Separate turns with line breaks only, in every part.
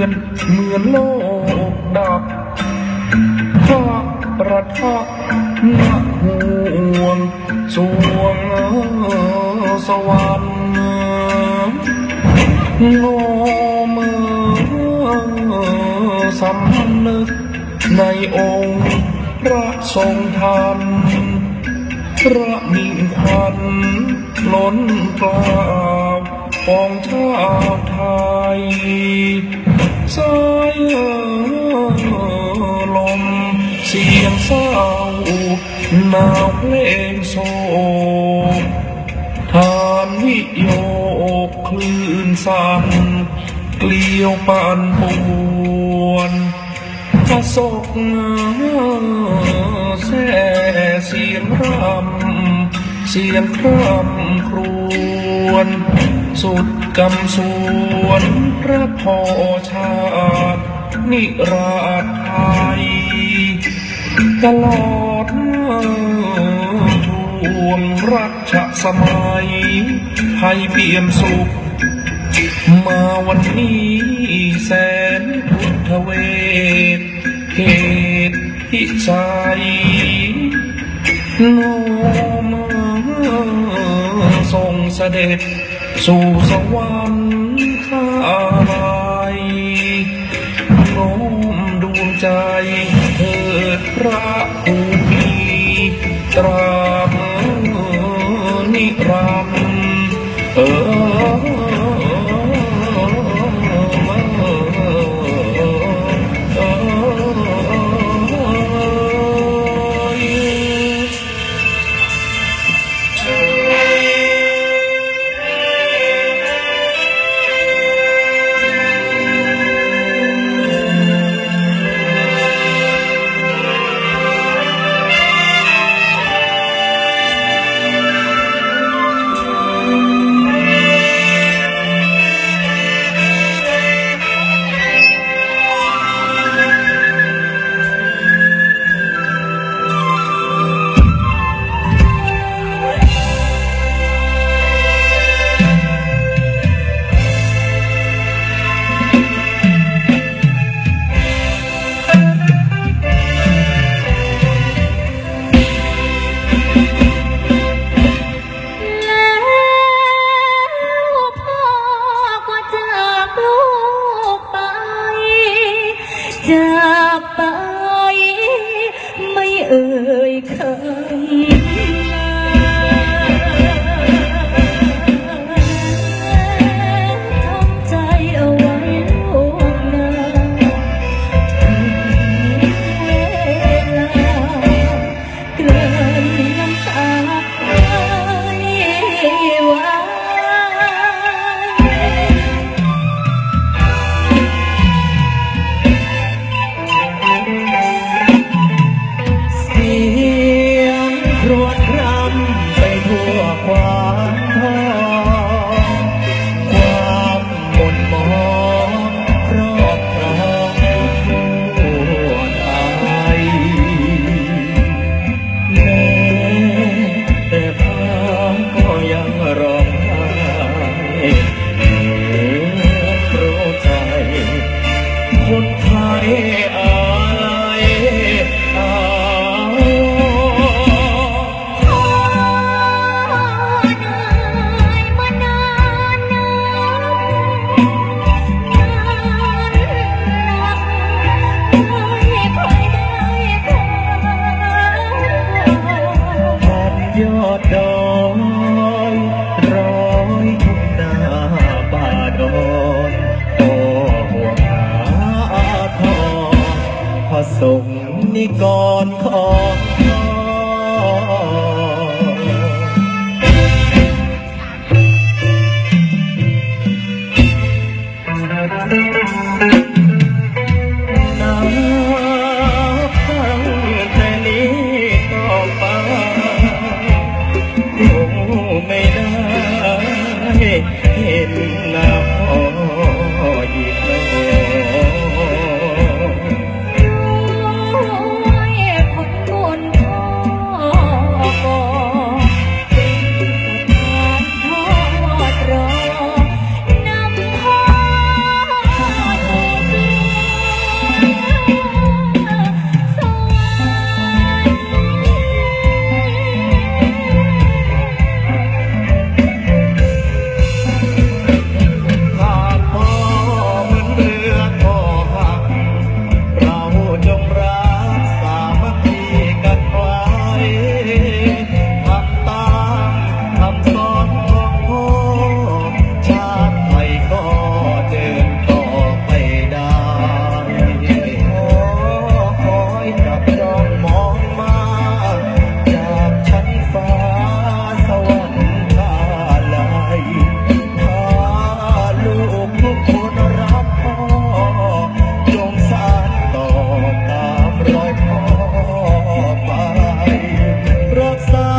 อนเหมือนโลกดับพระประทับณห่วงสวงสวรรค์โงมือสำนึกในองค์พระทรงธรรมพระมิ่งขวัญล้นกล้าวของชาไทย สายลม เสียงเศร้าหนาวเพลงโศกทานวิโยกคลื่นสั่นเกลียวปั่นปวนพระศกแส่เสียงรำเสียงคร่ำครวญ สุดกำสวนพระพอชาตินิราชไทยตลอดช่วงรัชสมัยให้เปี่ยมสุข มาวันนี้แสนพุทธเวทเหตุพิสัยโนมาทรงเสด็จ สู่สวรรค์ข้าลัยโน้มดวงใจเถิดพระภูมิตราบนิรันดร์เออ
สงนิกรของ I'm not star.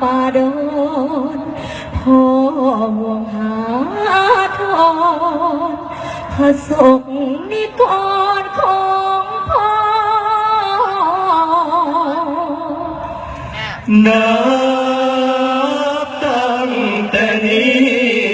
ป่า
ดอนพ่อห่วงหาทอนพระสงฆ์นิกรของพ่อ
นับตั้งแต่นี้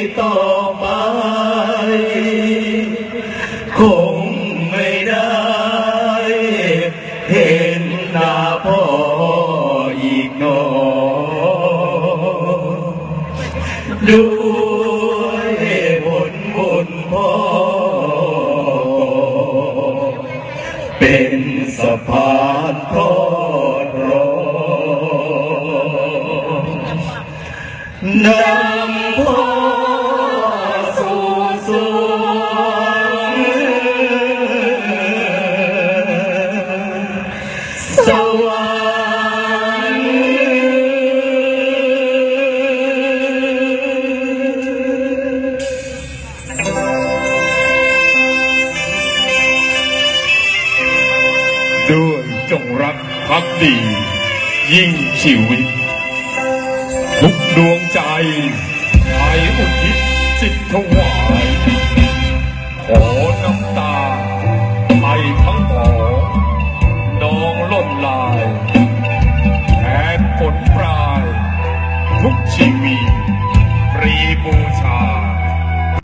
สวรรค์
ด้วยจงรักภักดี ยิ่งชีวิต ทุกดวงใจไทยอุทิศสิทธถวาย